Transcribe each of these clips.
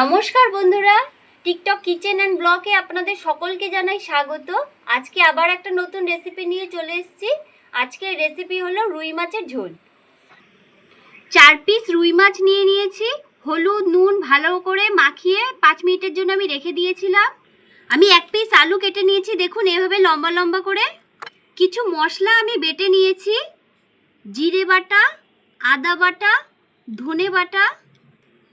নমস্কার বন্ধুরা, TikTok kitchen and ব্লগে আপনাদের সকলকে জানাই স্বাগত। আজকে আবার একটা নতুন রেসিপি নিয়ে চলে এসেছি। আজকের রেসিপি হলো রুই মাছের ঝোল। চার পিস রুই মাছ নিয়ে নিয়েছি। হলুদ, নুন ভালো করে মাখিয়ে পাঁচ মিনিটের জন্য আমি রেখে দিয়েছিলাম। আমি এক পিস আলু কেটে নিয়েছি, দেখুন এভাবে লম্বা লম্বা করে। কিছু মশলা আমি বেটে নিয়েছি। জিরে বাটা, আদা বাটা, ধনে বাটা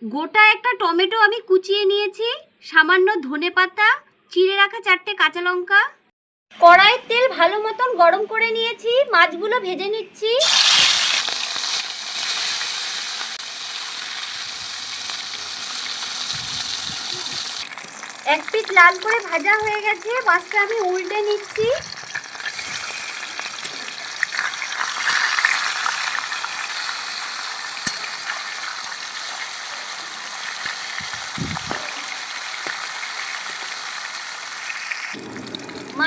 গোটা একটা টমেটো আমি কুচিয়ে নিয়েছি, সামান্য ধনে পাতা, চিড়ে রাখা চারটে কাঁচা লঙ্কা। কড়াইয়ের তেল ভালো মতন গরম করে নিয়েছি, মাছগুলো ভেজে নিচ্ছি। এক পিস লাল করে ভাজা হয়ে গেছে, মাছটা আমি উল্টে নিচ্ছি।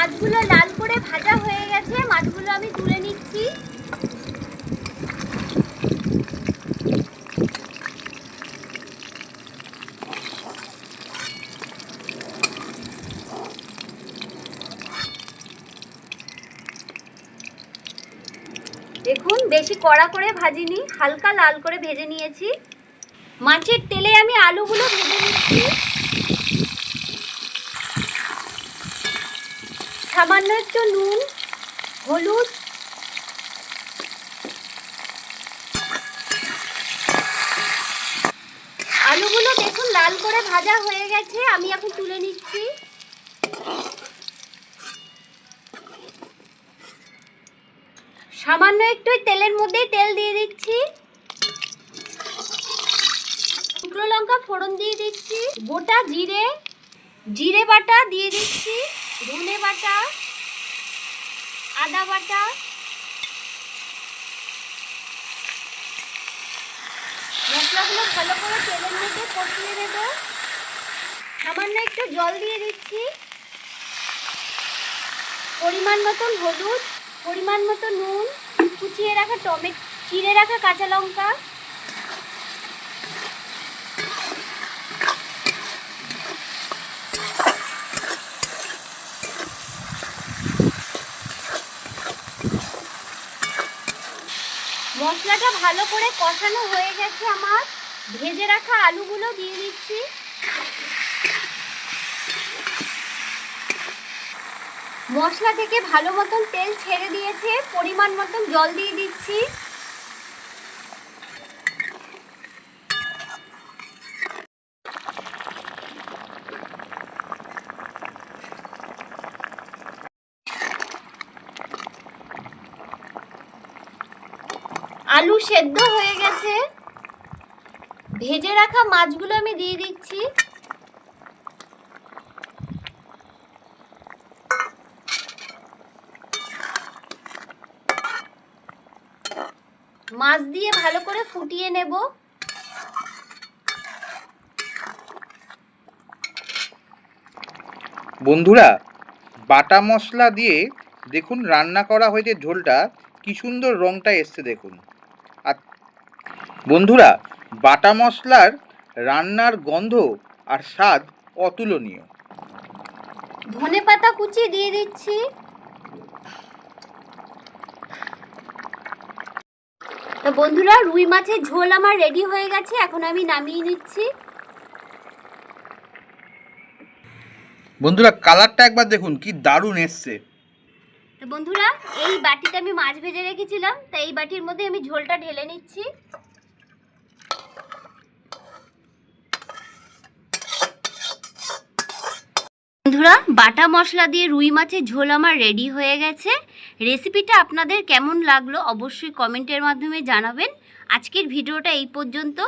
মাছগুলো লাল করে ভাজা হয়ে গেছে। মাছগুলো আমি তুলে নিচ্ছি। দেখুন, বেশি কড়া করে ভাজিনি, হালকা লাল করে ভেজে নিয়েছি। মাছের তেলে আমি আলুগুলো ভেজে নিচ্ছি। সামান্য একটু নুন, হলুদ। আলুগুলো দেখুন, লাল করে ভাজা হয়ে গেছে। আমি এখন তুলে নিচ্ছি। সামান্য একটু তেলের মধ্যেই তেল দিয়ে দিচ্ছি। শুকনো লঙ্কা ফোড়ন দিয়ে দিচ্ছি। গোটা জিরে জিরে বাটা দিয়ে দিচ্ছি। ধনে বাটা আদা বাটা মশলাগুলো ভালো করে তেলের মধ্যে কষিয়ে নেব। সামান্য একটু জল দিয়ে দিচ্ছি। পরিমাণ মতন হলুদ, পরিমাণ মতো নুন, কুচিয়ে রাখা টমেটো, চিড়ে রাখা কাঁচা লঙ্কা। মশলাটা ভালো করে কষানো হয়ে গেছে আমার। ভেজে রাখা আলুগুলো দিয়ে দিচ্ছি। মশলা থেকে ভালো মতন তেল ছেড়ে দিয়েছে। পরিমাণ মতন জল দিয়ে দিচ্ছি। আলু সেদ্ধ হয়ে গেছে। ভেজে রাখা মাছগুলো আমি দিয়ে দিচ্ছি। মাছ দিয়ে ভালো করে ফুটিয়ে নেব। বন্ধুরা, বাটা মশলা দিয়ে দেখুন রান্না করা হয়েছে ঝোলটা, কি সুন্দর রঙটা এসছে দেখুন। বন্ধুরা বাটা মশলার রান্নার গন্ধ আর স্বাদ অতুলনীয়। ধনে পাতা কুচি দিয়ে দিচ্ছি। তো বন্ধুরা রুই মাছের ঝোল আমার রেডি হয়ে গেছে এখন আমি নামিয়ে নিচ্ছি। বন্ধুরা কালারটা একবার দেখুন কি দারুণ এসছে। তো বন্ধুরা, এই বাটিতে আমি মাছ ভেজে রেখেছিলাম তো এই বাটির মধ্যে আমি ঝোলটা ঢেলে নিচ্ছি। বন্ধুরা, বাটা মশলা দিয়ে রুই মাছের ঝোল আমার রেডি হয়ে গেছে। রেসিপিটা আপনাদের কেমন লাগল অবশ্যই কমেন্টের মাধ্যমে জানাবেন। আজকের ভিডিওটা এই পর্যন্ত।